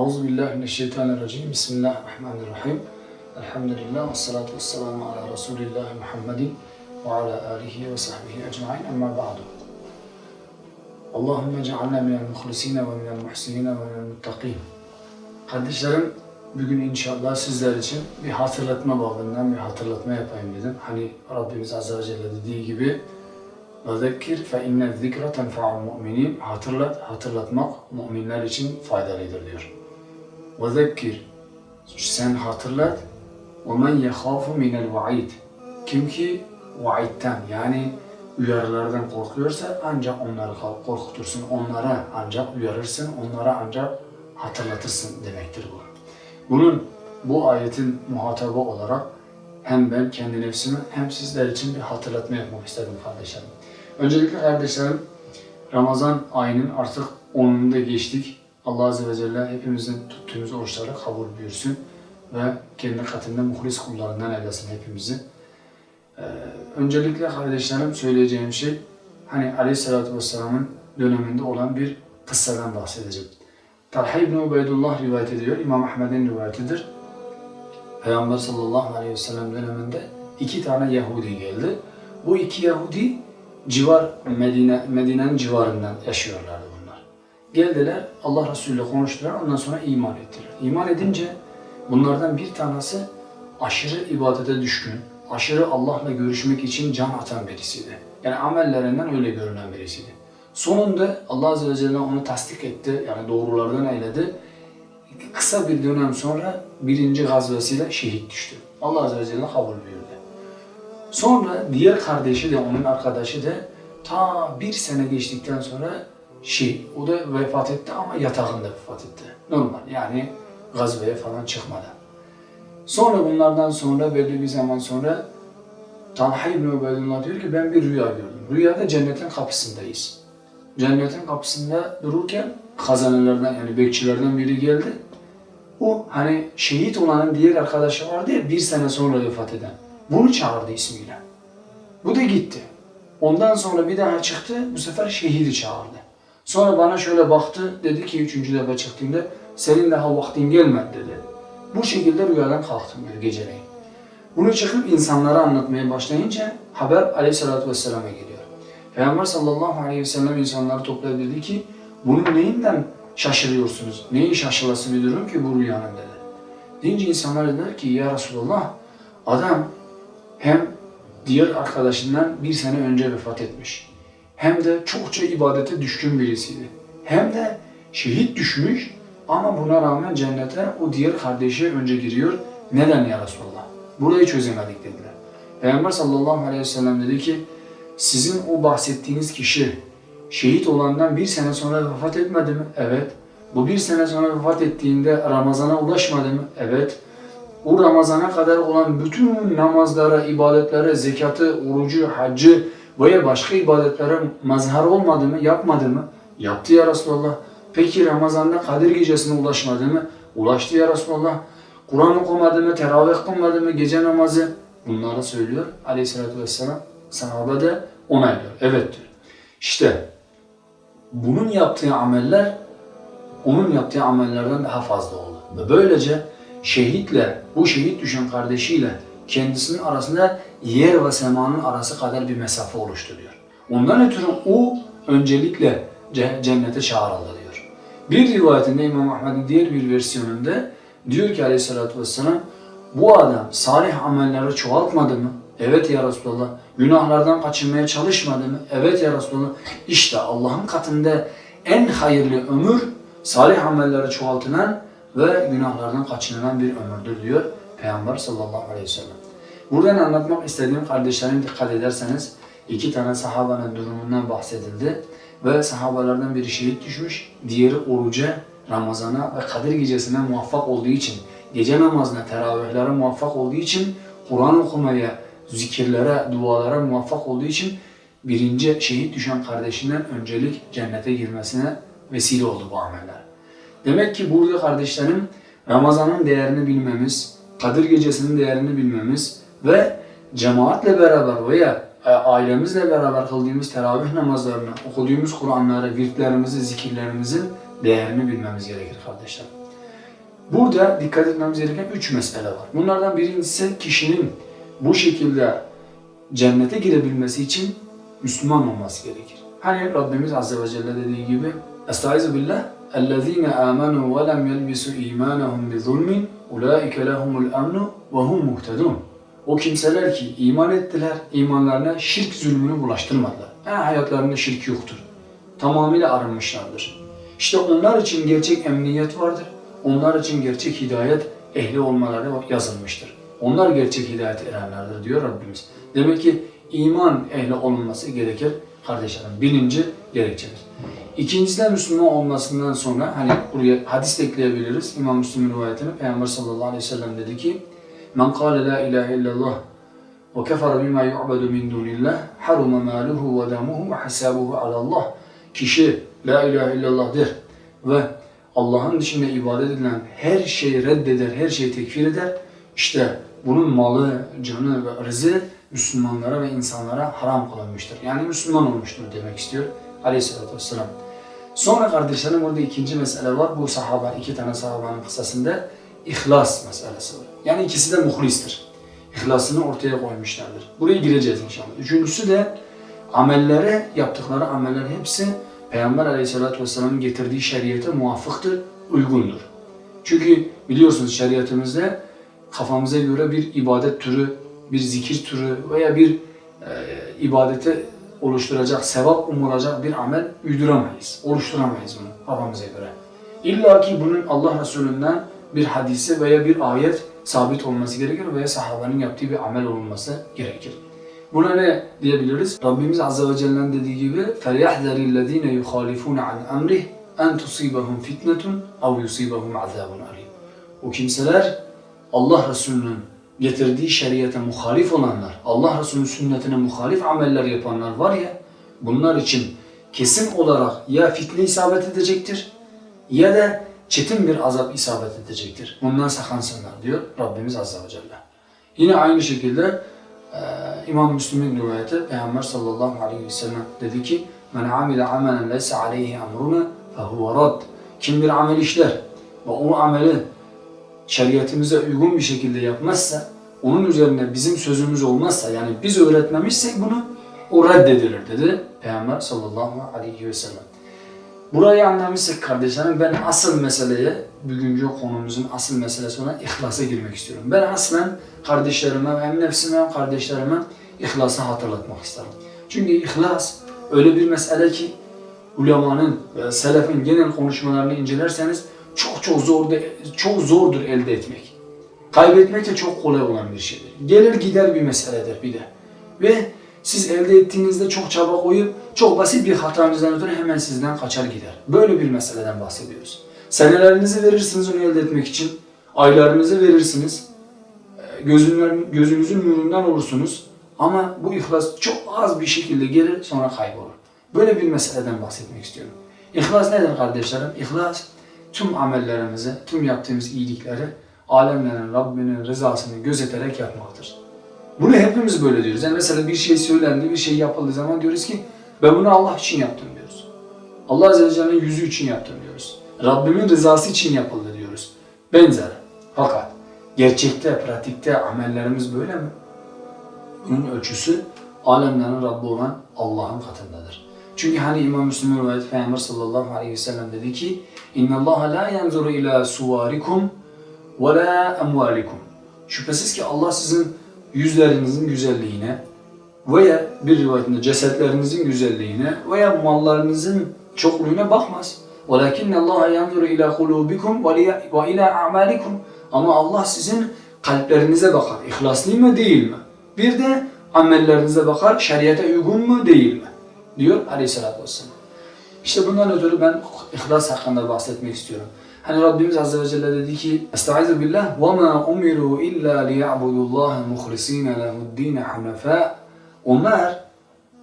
Euzu billahi mineşşeytanirracim. Bismillahirrahmanirrahim. Elhamdülillah ve salatu vesselamu ala Resulillah Muhammedin ve ala alihi ve sahbihi ecmaîn. Amma ba'du. Allahümme cealna minel muhlisine ve minel muhsinine ve minel muttaqin. Kardeşlerim, bugün inşallah sizler için bir hatırlatma babından bir hatırlatma yapayım dedim. Hani Rabbimiz Azze ve Celle dediği gibi وَذَكِّرْ فَاِنَّ الذِّكْرَ تَنْفَعُ الْمُؤْمِنِينَ Hatırlat, hatırlatmak müminler için faydalıdır diyor. وَذَكِّرْ Sen hatırlat وَمَنْ يَخَافُ مِنَ الْوَعِيدِ Kim ki vaidten yani uyarılardan korkuyorsa ancak onları korkutursun, onlara ancak uyarırsın, onlara ancak hatırlatırsın demektir bu. Bunun bu ayetin muhatabı olarak hem ben kendi nefsime hem sizler için bir hatırlatma yapmak istedim kardeşlerim. Öncelikle kardeşlerim Ramazan ayının artık 10'unda geçtik. Allah Azze ve Celle hepimizin tuttuğumuz oruçları kabul buyursun ve kendi katında muhlis kullarından eylesin hepimizi. Ee, öncelikle kardeşlerim söyleyeceğim şey hani Aleyhisselatü Vesselam'ın döneminde olan bir kıssadan bahsedeceğim. Talha İbni Ubeydullah rivayet ediyor. İmam Ahmed'in rivayetidir. Peygamber sallallahu aleyhi ve sellem döneminde iki tane Yahudi geldi. Bu iki Yahudi civar Medine Medine'nin civarından yaşıyorlardı. Geldiler Allah Resulü ile konuştular ondan sonra iman ettiler. İman edince bunlardan bir tanesi aşırı ibadete düşkün, aşırı Allah'la görüşmek için can atan birisiydi. Yani amellerinden öyle görünen birisiydi. Sonunda Allah Azze ve Celle onu tasdik etti, yani doğrulardan eyledi. Kısa bir dönem sonra birinci gazvesiyle şehit düştü. Allah Azze ve Celle kabul buyurdu. Sonra diğer kardeşi de onun arkadaşı da ta bir sene geçtikten sonra şey, o da vefat etti ama yatağında vefat etti. Normal yani gazveye falan çıkmadan. Sonra bunlardan sonra belli bir zaman sonra Talha İbni Ubeydullah diyor ki ben bir rüya gördüm. Rüyada cennetin kapısındayız. Cennetin kapısında dururken hazanelerden yani bekçilerden biri geldi. O hani şehit olanın diğer arkadaşı vardı ya bir sene sonra vefat eden. Bunu çağırdı ismiyle. Bu da gitti. Ondan sonra bir daha çıktı, bu sefer şehidi çağırdı. Sonra bana şöyle baktı, dedi ki üçüncü defa çıktığımda, senin daha vaktin gelmedi dedi. Bu şekilde rüyadan kalktım bir geceleyin. Bunu çıkıp insanlara anlatmaya başlayınca haber aleyhissalatü vesselam'a geliyor. Peygamber sallallahu aleyhi ve sellem insanları toplayıp dedi ki, bunun neyinden şaşırıyorsunuz? Neyin şaşılası bir durum ki bu rüyanın dedi. Deyince insanlar dediler ki, ya Resulallah adam hem diğer arkadaşından bir sene önce vefat etmiş. Hem de çokça ibadete düşkün birisiydi. Hem de şehit düşmüş ama buna rağmen cennete o diğer kardeşi önce giriyor. Neden ya Resulallah? Burayı çözemedik dediler. Peygamber sallallahu aleyhi ve sellem dedi ki sizin o bahsettiğiniz kişi şehit olandan bir sene sonra vefat etmedi mi? Evet. Bu bir sene sonra vefat ettiğinde Ramazan'a ulaşmadı mı? Evet o Ramazan'a kadar olan bütün namazlara, ibadetlere, zekatı, orucu, haccı veya başka ibadetlere mazhar olmadı mı, yapmadı mı? Yaptı ya Resulallah. Peki Ramazan'da Kadir gecesine ulaşmadı mı? Ulaştı ya Resulallah. Kur'an okumadı mı, teravih kılmadı mı, gece namazı? Bunları söylüyor aleyhissalatü vesselam. Sahabe de onaylıyor. Evet diyor. İşte bunun yaptığı ameller onun yaptığı amellerden daha fazla oldu. Ve böylece şehitle, bu şehit düşen kardeşiyle kendisinin arasında yer ve semanın arası kadar bir mesafe oluşturuyor. Ondan ötürü o öncelikle cennete çağrıldı diyor. Bir rivayetinde İmam Ahmed'in diğer bir versiyonunda diyor ki aleyhissalatü vesselam bu adam salih amelleri çoğaltmadı mı? Evet ya Resulallah. Günahlardan kaçınmaya çalışmadı mı? Evet ya Resulallah. İşte Allah'ın katında en hayırlı ömür salih amelleri çoğaltılan ve günahlardan kaçınılan bir ömürdür diyor Peygamber sallallahu aleyhi ve sellem. Buradan anlatmak istediğim kardeşlerim dikkat ederseniz iki tane sahabanın durumundan bahsedildi ve sahabalardan biri şehit düşmüş, diğeri oruca, Ramazan'a ve Kadir gecesine muvaffak olduğu için, gece namazına, teravihlere muvaffak olduğu için, Kur'an okumaya, zikirlere, dualara muvaffak olduğu için birinci şehit düşen kardeşinden öncelik cennete girmesine vesile oldu bu ameller. Demek ki burada kardeşlerim Ramazan'ın değerini bilmemiz, Kadir Gecesi'nin değerini bilmemiz ve cemaatle beraber veya ailemizle beraber kıldığımız teravih namazlarını, okuduğumuz Kur'anları, virtlerimizi, zikirlerimizin değerini bilmemiz gerekir kardeşler. Burada dikkat etmemiz gereken üç mesele var. Bunlardan birincisi kişinin bu şekilde cennete girebilmesi için Müslüman olması gerekir. Hani Rabbimiz Azze ve Celle dediği gibi Estaizu billah اَلَّذ۪ينَ آمَنُوا وَلَمْ يَلْبِسُوا اِيمَانَهُمْ بِظُلْمٍ اُولَٰئِكَ لَهُمُ الْاَمْنُ وَهُمْ مُهْتَدُونَ o kimseler ki iman ettiler, imanlarına şirk zulmünü bulaştırmadılar. Yani hayatlarında şirk yoktur. Tamamıyla arınmışlardır. İşte onlar için gerçek emniyet vardır. Onlar için gerçek hidayet ehli olmaları yazılmıştır. Onlar gerçek hidayet erenlerdir diyor Rabbimiz. Demek ki iman ehli olunması gerekir kardeşlerim. Birinci gerekçemiz. İkincisi de Müslüman olmasından sonra hani buraya hadis ekleyebiliriz. İmam Müslim'in rivayetini Peygamber sallallahu aleyhi ve sellem dedi ki Men kâle la ilahe illallah ve kefere bima yu'bedu min dunillah haruma maluhu ve damuhu ve hisabuhu alallah. Kişi la ilahe illallah der ve Allah'ın dışında ibadet edilen her şeyi reddeder, her şeyi tekfir eder. İşte bunun malı, canı ve rızı Müslümanlara ve insanlara haram kılınmıştır. Yani Müslüman olmuştur demek istiyor aleyhissalatü vesselam. Sonra kardeşlerim burada ikinci mesele var. Bu sahaba, iki tane sahabanın kısasında ihlas meselesi var. Yani ikisi de muhlistir. İhlasını ortaya koymuşlardır. Buraya gireceğiz inşallah. Üçüncüsü de amellere, yaptıkları ameller hepsi Peygamber aleyhissalatü vesselamın getirdiği şeriyete muvafıktır, uygundur. Çünkü biliyorsunuz şeriatımızda kafamıza göre bir ibadet türü, bir zikir türü veya bir e, ibadete oluşturacak, sevap umulacak bir amel uyduramayız. Oluşturamayız bunu kafamıza göre. İlla ki bunun Allah Resulü'nden bir hadisi veya bir ayet sabit olması gerekir veya sahabenin yaptığı bir amel olması gerekir. Buna ne diyebiliriz? Rabbimiz Azze ve Celle'nin dediği gibi فَلْيَحْذَرِ الَّذ۪ينَ يُخَالِفُونَ عَنْ اَمْرِهِ اَنْ تُصِيبَهُمْ فِتْنَةٌ اَوْ يُصِيبَهُمْ عَذَابٌ alim. O kimseler Allah Resulü'nün getirdiği şeriyete muhalif olanlar, Allah Resulü'nün sünnetine muhalif ameller yapanlar var ya, bunlar için kesin olarak ya fitne isabet edecektir ya da çetin bir azap isabet edecektir. Bundan sakansınlar diyor Rabbimiz Azze ve Celle. Yine aynı şekilde e, İmam Müslim'in rivayeti Peygamber sallallahu aleyhi ve sellem dedi ki Men amile amelen leyse aleyhi emruna fehuve rad. Kim bir amel işler ve o ameli şeriatimize uygun bir şekilde yapmazsa, onun üzerine bizim sözümüz olmazsa, yani biz öğretmemişsek bunu, o reddedilir dedi Peygamber sallallahu aleyhi ve sellem. Burayı anlamışsak kardeşlerim, ben asıl meseleye, bugünkü konumuzun asıl meselesi olan ihlasa girmek istiyorum. Ben aslen kardeşlerime, hem nefsime hem kardeşlerime ihlası hatırlatmak isterim. Çünkü ihlas öyle bir mesele ki, ulemanın selefin genel konuşmalarını incelerseniz çok çok zor de, çok zordur elde etmek. Kaybetmek de çok kolay olan bir şeydir. Gelir gider bir meseledir bir de. Ve siz elde ettiğinizde çok çaba koyup çok basit bir hatanızdan ötürü hemen sizden kaçar gider. Böyle bir meseleden bahsediyoruz. Senelerinizi verirsiniz onu elde etmek için. Aylarınızı verirsiniz. Ee, Gözünün, gözünüzün nurundan olursunuz. Ama bu ihlas çok az bir şekilde gelir sonra kaybolur. Böyle bir meseleden bahsetmek istiyorum. İhlas nedir kardeşlerim? İhlas tüm amellerimizi, tüm yaptığımız iyilikleri alemlerin Rabbinin rızasını gözeterek yapmaktır. Bunu hepimiz böyle diyoruz. Yani mesela bir şey söylendi, bir şey yapıldığı zaman diyoruz ki ben bunu Allah için yaptım diyoruz. Allah Azze ve Celle'nin yüzü için yaptım diyoruz. Rabbimin rızası için yapıldı diyoruz. Benzer. Fakat gerçekte, pratikte amellerimiz böyle mi? Bunun ölçüsü alemlerin Rabbi olan Allah'ın katındadır. Çünkü hani İmam Müslim'in rivayeti Peygamber sallallahu aleyhi ve sellem dedi ki Allah la yanzuru ila suvarikum ve la emvalikum. Şüphesiz ki Allah sizin yüzlerinizin güzelliğine veya bir rivayetinde cesetlerinizin güzelliğine veya mallarınızın çokluğuna bakmaz. وَلَكِنَّ اللّٰهَ يَنْظُرُ اِلَى قُلُوبِكُمْ وَاِلَى اَعْمَالِكُمْ Ama Allah sizin kalplerinize bakar. İhlaslı mı değil mi? Bir de amellerinize bakar. Şeriate uygun mu değil mi? Diyor aleyhissalatü vesselam. İşte bundan ötürü ben ihlas hakkında bahsetmek istiyorum. Hani Rabbimiz Azze ve Celle dedi ki Estaizu billah وَمَا أُمِرُوا إِلَّا لِيَعْبُدُوا اللّٰهَ مُخْلِص۪ينَ لَهُ الدِّينَ حُنَفَاءَ Onlar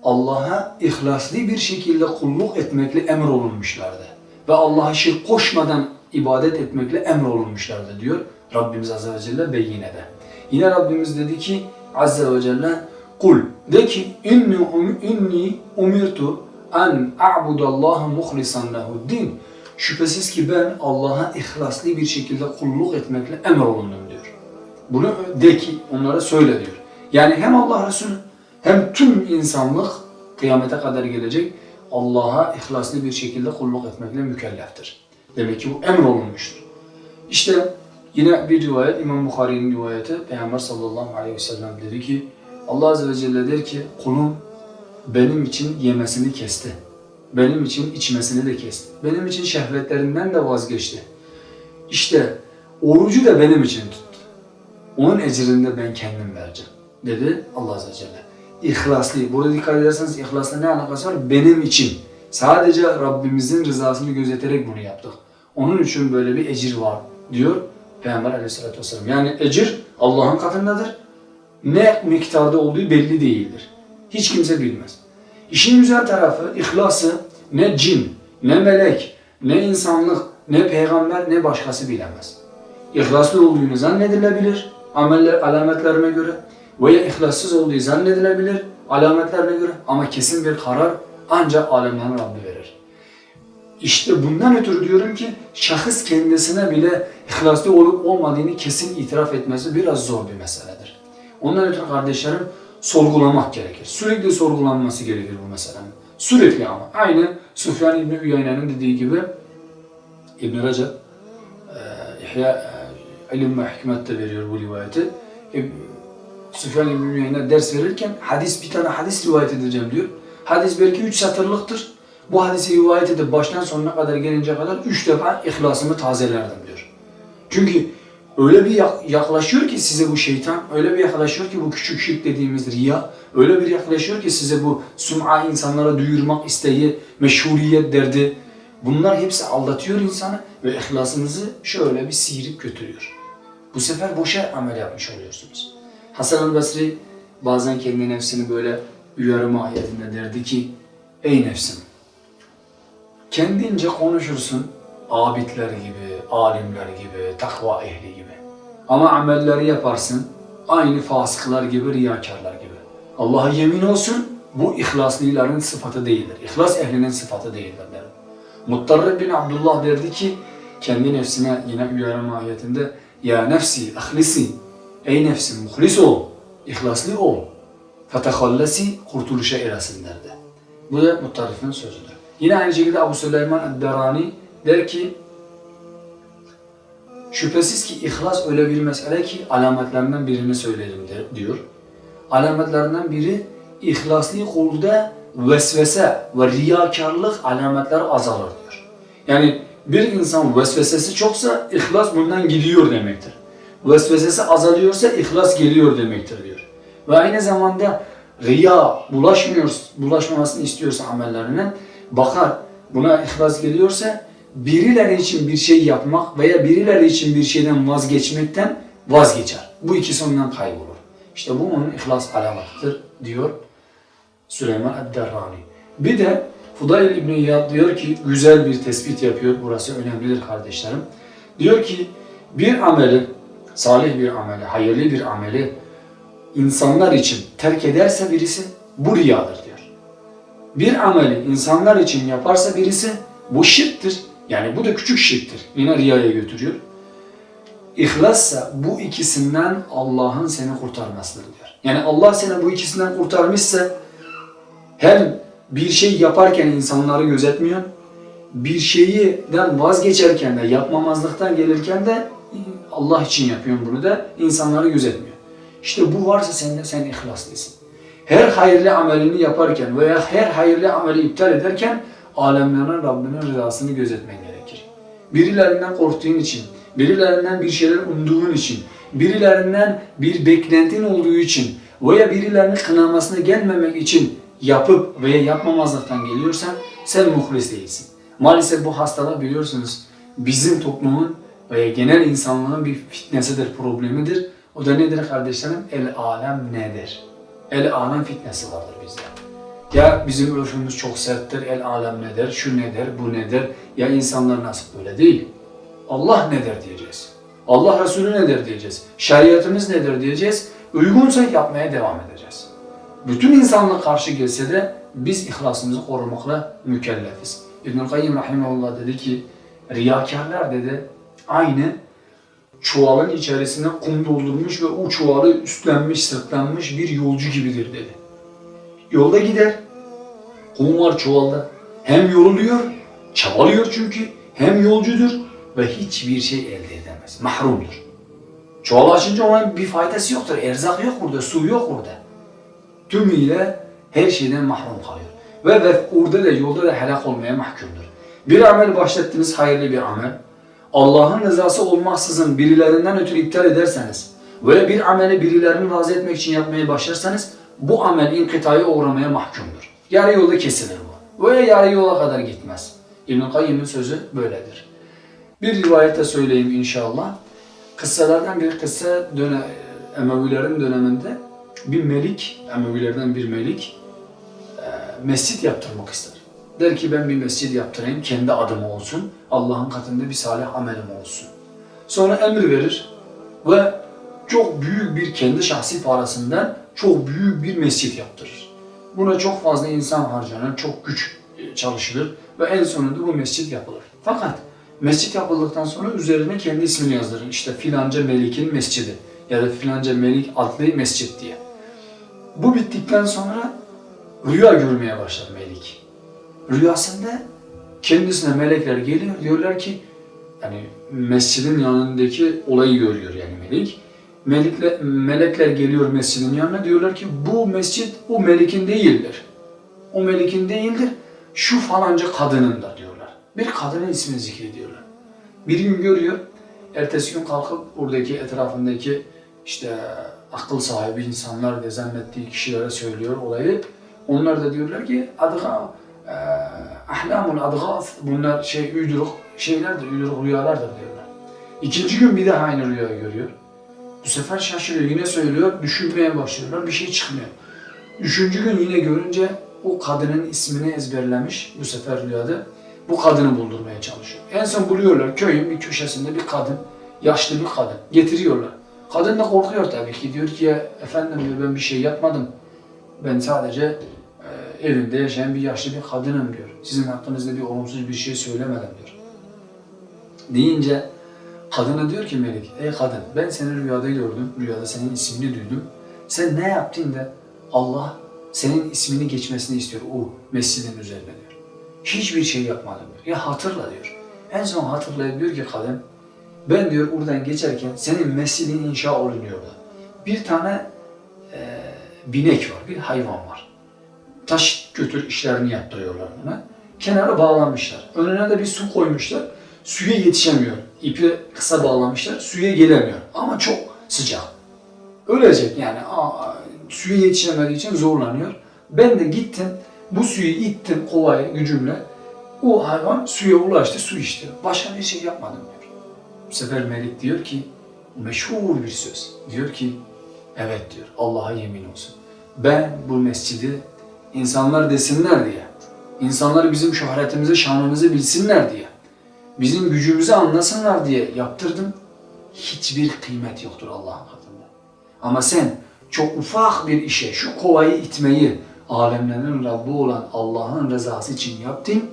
Allah'a ihlaslı bir şekilde kulluk etmekle emrolunmuşlardı. Ve Allah'a şirk koşmadan ibadet etmekle emrolunmuşlardı diyor Rabbimiz Azze ve Celle Beyyine'de. Yine Rabbimiz dedi ki Azze ve Celle Kul de ki inni, um, inni umirtu en a'budallaha muhlisan lehu'd-din Şüphesiz ki ben Allah'a ihlaslı bir şekilde kulluk etmekle emrolundum diyor. Bunu de ki onlara söyle diyor. Yani hem Allah Resulü hem tüm insanlık kıyamete kadar gelecek Allah'a ihlaslı bir şekilde kulluk etmekle mükelleftir. Demek ki bu emrolunmuştur. İşte yine bir rivayet İmam Bukhari'nin rivayeti Peygamber sallallahu aleyhi ve sellem dedi ki Allah azze ve celle der ki kulum benim için yemesini kesti. Benim için içmesini de kesti. Benim için şehvetlerinden de vazgeçti. İşte orucu da benim için tuttu. Onun ecrini de ben kendim vereceğim. Dedi Allah Azze ve Celle. İhlaslı. Burada dikkat ederseniz ihlasla ne alakası var? Benim için. Sadece Rabbimizin rızasını gözeterek bunu yaptık. Onun için böyle bir ecir var diyor Peygamber aleyhissalatü vesselam. Yani ecir Allah'ın katındadır. Ne miktarda olduğu belli değildir. Hiç kimse bilmez. İşin güzel tarafı ihlası ne cin, ne melek, ne insanlık, ne peygamber, ne başkası bilemez. İhlaslı olduğunu zannedilebilir ameller, alametlerine göre veya ihlassız olduğu zannedilebilir alametlerine göre ama kesin bir karar ancak alemlerin Rabbi verir. İşte bundan ötürü diyorum ki şahıs kendisine bile ihlaslı olup olmadığını kesin itiraf etmesi biraz zor bir meseledir. Ondan ötürü kardeşlerim sorgulamak gerekir. Sürekli sorgulanması gerekir bu meselenin. Sürekli ama. Aynı Süfyan İbni Üyeyne'nin dediği gibi İbn Recep e, İhya e, İlim ve Hikmet'te veriyor bu rivayeti. E, Süfyan İbni Üyeyne ders verirken hadis bir tane hadis rivayet edeceğim diyor. Hadis belki üç satırlıktır. Bu hadisi rivayet edip baştan sonuna kadar gelince kadar üç defa ihlasımı tazelerdim diyor. Çünkü öyle bir yak- yaklaşıyor ki size bu şeytan, öyle bir yaklaşıyor ki bu küçük şirk dediğimiz riya, öyle bir yaklaşıyor ki size bu sum'a insanlara duyurmak isteği, meşhuriyet derdi. Bunlar hepsi aldatıyor insanı ve ihlasınızı şöyle bir sıyırıp götürüyor. Bu sefer boşa amel yapmış oluyorsunuz. Hasan el Basri bazen kendi nefsini böyle uyarı mahiyetinde derdi ki Ey nefsim kendince konuşursun abidler gibi, alimler gibi, takva ehli gibi. Ama amelleri yaparsın aynı fasıklar gibi, riyakarlar gibi. Allah'a yemin olsun bu ihlaslıların sıfatı değildir. İhlas ehlinin sıfatı değildir der. Muttarrib bin Abdullah derdi ki kendi nefsine yine uyarı mahiyetinde Ya nefsi ahlisi Ey nefsim muhlis ol, ihlaslı ol. Fetehallesi kurtuluşa eresin derdi. Bu da Muttarrif'in sözüdür. Yine aynı şekilde Abu Süleyman Edderani der ki Şüphesiz ki ihlas öyle bir mesele ki alametlerinden birini söyleyelim de- diyor. Alametlerinden biri ihlaslı kulda vesvese ve riyakarlık alametler azalır diyor. Yani bir insan vesvesesi çoksa ihlas bundan gidiyor demektir. Vesvesesi azalıyorsa ihlas geliyor demektir diyor. Ve aynı zamanda riya bulaşmıyor, bulaşmamasını istiyorsa amellerine bakar buna ihlas geliyorsa birileri için bir şey yapmak veya birileri için bir şeyden vazgeçmekten vazgeçer. Bu ikisi ondan kaybolur. İşte bu onun ihlas alametidir diyor Süleyman Edderrani. Bir de Fudayl İbni İyad diyor ki güzel bir tespit yapıyor. Burası önemlidir kardeşlerim. Diyor ki bir ameli, salih bir ameli, hayırlı bir ameli insanlar için terk ederse birisi bu riyadır diyor. Bir ameli insanlar için yaparsa birisi bu şirktir. Yani bu da küçük şirktir. Yine riyaya götürüyor. İhlassa bu ikisinden Allah'ın seni kurtarmasıdır diyor. Yani Allah seni bu ikisinden kurtarmışsa hem bir şey yaparken insanları gözetmiyor, bir şeyden vazgeçerken de yapmamazlıktan gelirken de Allah için yapıyorsun bunu da insanları gözetmiyor. İşte bu varsa sende sen ihlaslısın. Her hayırlı amelini yaparken veya her hayırlı ameli iptal ederken alemlerin Rabbinin rızasını gözetmen gerekir. Birilerinden korktuğun için, birilerinden bir şeyler umduğun için, birilerinden bir beklentin olduğu için veya birilerinin kınamasına gelmemek için yapıp veya yapmamazlıktan geliyorsan sen muhlis değilsin. Maalesef bu hastalık biliyorsunuz bizim toplumun veya genel insanlığın bir fitnesidir, problemidir. O da nedir kardeşlerim? El alem nedir? El alem fitnesi vardır bizde. Ya bizim örfümüz çok serttir, el alem ne der, şu ne der, bu ne der, ya insanlar nasıl böyle değil. Allah ne der diyeceğiz. Allah Resulü ne der diyeceğiz. Şeriatımız nedir diyeceğiz. Uygunsa yapmaya devam edeceğiz. Bütün insanlık karşı gelse de biz ihlasımızı korumakla mükellefiz. İbnül Kayyim Rahimahullah dedi ki Riyakarlar dedi aynı çuvalın içerisine kum doldurmuş ve o çuvalı üstlenmiş, sırtlanmış bir yolcu gibidir dedi. Yolda gider, kum var çuvalda. Hem yoruluyor, çabalıyor çünkü, hem yolcudur ve hiçbir şey elde edemez. Mahrumdur. Çuvalı açınca ona bir faydası yoktur. Erzak yok burada, su yok burada. Tümüyle her şeyden mahrum kalıyor. Ve, ve orada da yolda da helak olmaya mahkumdur. Bir amel başlattınız hayırlı bir amel. Allah'ın rızası olmaksızın birilerinden ötürü iptal ederseniz ve bir ameli birilerini razı etmek için yapmaya başlarsanız bu amel inkıtaya uğramaya mahkumdur. Yarı yolda kesilir bu. Ve yarı yola kadar gitmez. İbn-i Kayyım'ın sözü böyledir. Bir rivayette söyleyeyim inşallah. Kıssalardan bir kıssa döne, Emevilerin döneminde bir melik, Emevilerden bir melik e, mescit yaptırmak ister. Der ki ben bir mescid yaptırayım, kendi adıma olsun, Allah'ın katında bir salih amelim olsun. Sonra emir verir ve çok büyük bir kendi şahsi parasından çok büyük bir mescit yaptırır. Buna çok fazla insan harcanır, çok güç e, çalışılır ve en sonunda bu mescit yapılır. Fakat mescit yapıldıktan sonra üzerine kendi ismini yazdırır. İşte filanca Melik'in mescidi ya da filanca Melik adlı mescit diye. Bu bittikten sonra rüya görmeye başlar Melik. Rüyasında kendisine melekler geliyor diyorlar ki yani mescidin yanındaki olayı görüyor yani Melik. Melikle, melekler geliyor mescidin yanına diyorlar ki bu mescit o melikin değildir. O melikin değildir. Şu falanca kadınındır diyorlar. Bir kadının ismini zikrediyorlar. Bir gün görüyor. Ertesi gün kalkıp oradaki etrafındaki işte akıl sahibi insanlar ve zannettiği kişilere söylüyor olayı. Onlar da diyorlar ki adga e, ahlamul bunlar şey uyduruk şeylerdir, uyduruk rüyalardır diyorlar. İkinci gün bir daha aynı rüyayı görüyor. Bu sefer şaşırıyor, yine söylüyor, düşünmeye başlıyorlar, bir şey çıkmıyor. Üçüncü gün yine görünce o kadının ismini ezberlemiş bu sefer rüyada. Bu kadını buldurmaya çalışıyor. En son buluyorlar köyün bir köşesinde bir kadın, yaşlı bir kadın. Getiriyorlar. Kadın da korkuyor tabii ki. Diyor ki ya efendim diyor ben bir şey yapmadım. Ben sadece e, evinde yaşayan bir yaşlı bir kadınım diyor. Sizin hakkınızda bir olumsuz bir şey söylemedim diyor. Deyince kadına diyor ki Melik, ey kadın ben seni rüyada gördüm, rüyada senin ismini duydum. Sen ne yaptın da Allah senin ismini geçmesini istiyor o mescidin üzerine diyor. Hiçbir şey yapmadım diyor. Ya hatırla diyor. En son hatırlayıp diyor ki kadın, ben diyor oradan geçerken senin mescidin inşa olunuyordu. Bir tane e, binek var, bir hayvan var. Taş götür işlerini yaptırıyorlar buna. Kenara bağlamışlar. Önüne de bir su koymuşlar. Suya yetişemiyor. İpi kısa bağlamışlar. Suya gelemiyor. Ama çok sıcak. Ölecek yani. Suya yetişemediği için zorlanıyor. Ben de gittim. Bu suyu ittim kovaya gücümle. O hayvan suya ulaştı, su içti. Başka bir şey yapmadım diyor. Bu sefer Melik diyor ki, meşhur bir söz. Diyor ki, evet diyor, Allah'a yemin olsun. Ben bu mescidi insanlar desinler diye, insanlar bizim şöhretimizi, şanımızı bilsinler diye, bizim gücümüzü anlasınlar diye yaptırdım. Hiçbir kıymet yoktur Allah'ın katında. Ama sen çok ufak bir işe, şu kovayı itmeyi, alemlerin Rabbi olan Allah'ın rızası için yaptın,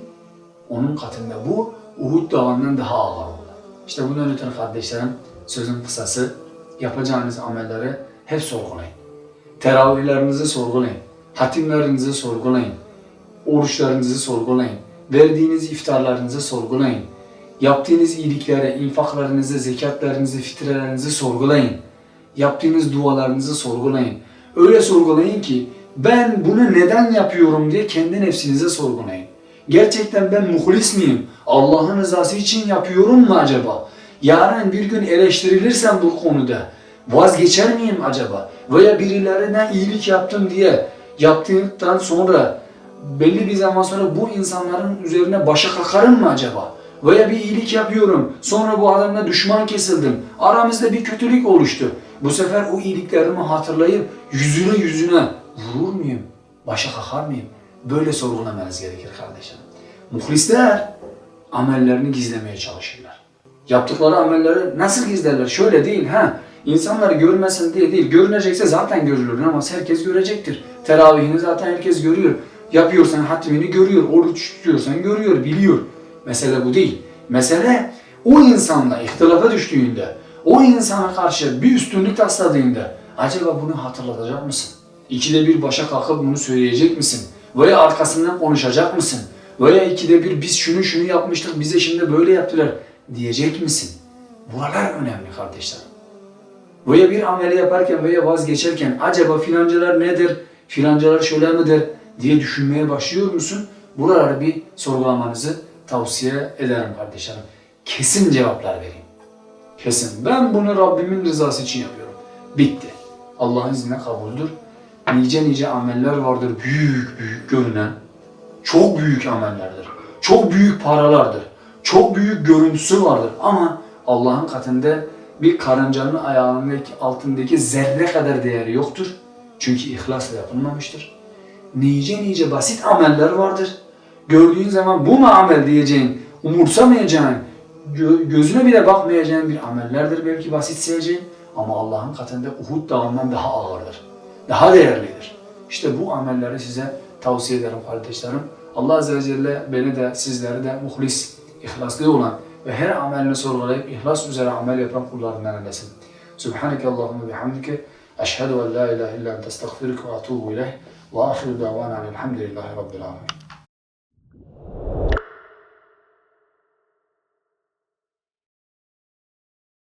onun katında bu Uhud dağından daha ağır oldu. İşte bundan ötürü kardeşlerim, sözün kısası, yapacağınız amelleri hep sorgulayın. Teravihlerinizi sorgulayın. Hatimlerinizi sorgulayın. Oruçlarınızı sorgulayın. Verdiğiniz iftarlarınızı sorgulayın. Yaptığınız iyiliklere, infaklarınızı, zekatlarınızı, fitrelerinizi sorgulayın. Yaptığınız dualarınızı sorgulayın. Öyle sorgulayın ki ben bunu neden yapıyorum diye kendi nefsinize sorgulayın. Gerçekten ben muhlis miyim? Allah'ın rızası için yapıyorum mu acaba? Yarın bir gün eleştirilirsem bu konuda vazgeçer miyim acaba? Veya birilerine iyilik yaptım diye yaptıktan sonra belli bir zaman sonra bu insanların üzerine başa kakarım mı acaba? Veya bir iyilik yapıyorum. Sonra bu adamla düşman kesildim. Aramızda bir kötülük oluştu. Bu sefer o iyiliklerimi hatırlayıp yüzüne yüzüne vurur muyum? Başa kakar mıyım? Böyle sorgulamanız gerekir kardeşim. Muhlisler amellerini gizlemeye çalışırlar. Yaptıkları amelleri nasıl gizlerler? Şöyle değil ha. İnsanlar görmesin diye değil. Görünecekse zaten görülür. Namaz herkes görecektir. Teravihini zaten herkes görüyor. Yapıyorsan hatimini görüyor. Oruç tutuyorsan görüyor, biliyor. Mesele bu değil. Mesele o insanla ihtilafa düştüğünde, o insana karşı bir üstünlük tasladığında acaba bunu hatırlatacak mısın? İkide bir başa kalkıp bunu söyleyecek misin? Veya arkasından konuşacak mısın? Veya ikide bir biz şunu şunu yapmıştık bize şimdi böyle yaptılar diyecek misin? Buralar önemli kardeşlerim. Veya bir ameli yaparken veya vazgeçerken acaba filancalar nedir, filancalar şöyle midir diye düşünmeye başlıyor musun? Buraları bir sorgulamanızı tavsiye ederim kardeşlerim. Kesin cevaplar vereyim. Kesin. Ben bunu Rabbimin rızası için yapıyorum. Bitti. Allah'ın izniyle kabuldür. Nice nice ameller vardır büyük büyük görünen. Çok büyük amellerdir. Çok büyük paralardır. Çok büyük görüntüsü vardır. Ama Allah'ın katında bir karıncanın ayağındaki altındaki zerre kadar değeri yoktur. Çünkü ihlasla yapılmamıştır. Nice nice basit ameller vardır. Gördüğün zaman bu mu amel diyeceğin, umursamayacağın, gö- gözüne bile bakmayacağın bir amellerdir belki basit seveceğin. Ama Allah'ın katında Uhud dağından daha ağırdır. Daha değerlidir. İşte bu amelleri size tavsiye ederim kardeşlerim. Allah Azze ve Celle beni de sizleri de muhlis, ihlaslı olan ve her amelini sorgulayıp ihlas üzere amel yapan kullarından eylesin. Subhaneke Allahümme bihamdike. Eşhedü en la ilahe illa ente estağfiruke ve atubu ileyh. Ve ahiru davana elhamdülillahi rabbil alemin.